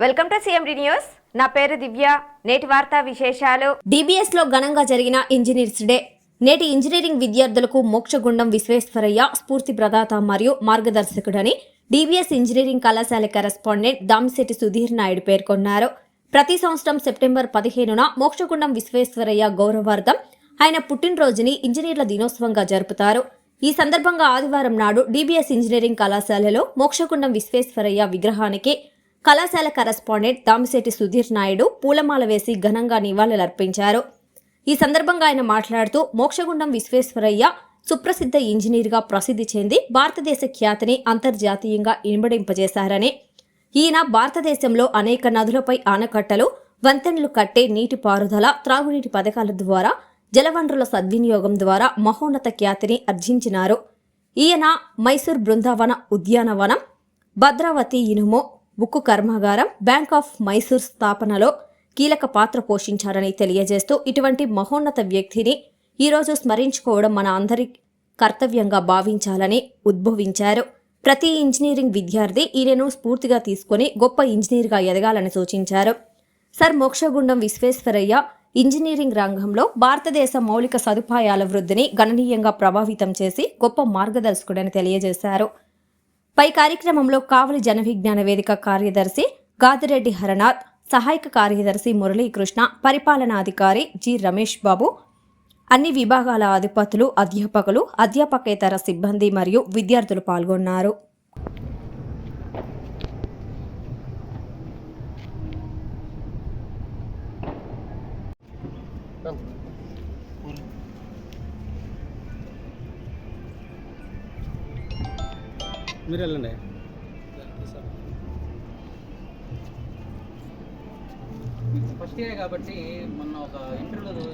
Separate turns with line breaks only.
Welcome to CMD news. నా పేరు దివ్య. నేటి వార్తా విశేషాలు.
డిబిఎస్లో ఘనంగా జరిగిన ఇంజనీర్స్ డే. నేటి ఇంజనీరింగ్ విద్యార్థులకు మోక్షగుండం విశ్వేశ్వరయ్య స్ఫూర్తి ప్రదాత మరియు మార్గదర్శకుడని డిబిఎస్ ఇంజనీరింగ్ కళాశాల కరెస్పాండెంట్ దామిశెట్టి సుధీర్ నాయుడు పేర్కొన్నారు. ప్రతి సంవత్సరం సెప్టెంబర్ పదిహేనున మోక్షగుండం విశ్వేశ్వరయ్య గౌరవార్థం ఆయన పుట్టినరోజుని ఇంజనీర్ల దినోత్సవంగా జరుపుతారు. ఈ సందర్భంగా ఆదివారం నాడు డిబిఎస్ ఇంజనీరింగ్ కళాశాలలో మోక్షగుండం విశ్వేశ్వరయ్య విగ్రహానికి కళాశాల కరస్పాండెంట్ దామిశెట్టి సుధీర్ నాయుడు పూలమాల వేసి ఘనంగా నివాళులర్పించారు. ఈ సందర్భంగా ఆయన మాట్లాడుతూ మోక్షగుండం విశ్వేశ్వరయ్య సుప్రసిద్ధ ఇంజనీర్గా ప్రసిద్ధి చెంది భారతదేశ ఖ్యాతిని అంతర్జాతీయంగా ఇనుబడింపజేశారని ఈయన భారతదేశంలో అనేక నదులపై ఆనకట్టలు వంతెనలు కట్టే నీటిపారుదల త్రాగునీటి పథకాల ద్వారా జలవనరుల సద్వినియోగం ద్వారా మహోన్నత ఖ్యాతిని అర్జించినారు. ఈయన మైసూర్ బృందావన ఉద్యానవనం భద్రావతి ఇనుము ఉక్కు కర్మాగారం బ్యాంక్ ఆఫ్ మైసూర్ స్థాపనలో కీలక పాత్ర పోషించారని తెలియజేస్తూ ఇటువంటి మహోన్నత వ్యక్తిని ఈరోజు స్మరించుకోవడం మన అందరి కర్తవ్యంగా భావించాలని ఉద్భవించారు. ప్రతి ఇంజనీరింగ్ విద్యార్థి ఈయనను స్ఫూర్తిగా తీసుకొని గొప్ప ఇంజనీర్గా ఎదగాలని సూచించారు. సర్ మోక్షగుండం విశ్వేశ్వరయ్య ఇంజనీరింగ్ రంగంలో భారతదేశ మౌలిక సదుపాయాల వృద్ధిని గణనీయంగా ప్రభావితం చేసి గొప్ప మార్గదర్శకుడని తెలియజేశారు. పై కార్యక్రమంలో కావలి జన విజ్ఞాన వేదిక కార్యదర్శి గాదిరెడ్డి హరనాథ్ సహాయక కార్యదర్శి మురళీకృష్ణ పరిపాలనాధికారి జి రమేష్ బాబు అన్ని విభాగాల అధిపతులు అధ్యాపకులు అధ్యాపకేతర సిబ్బంది మరియు విద్యార్థులు పాల్గొన్నారు.
మీరు వెళ్ళండి
ఫస్ట్ ఇయర్ కాబట్టి మొన్న ఒక ఇంటర్వ్యూలో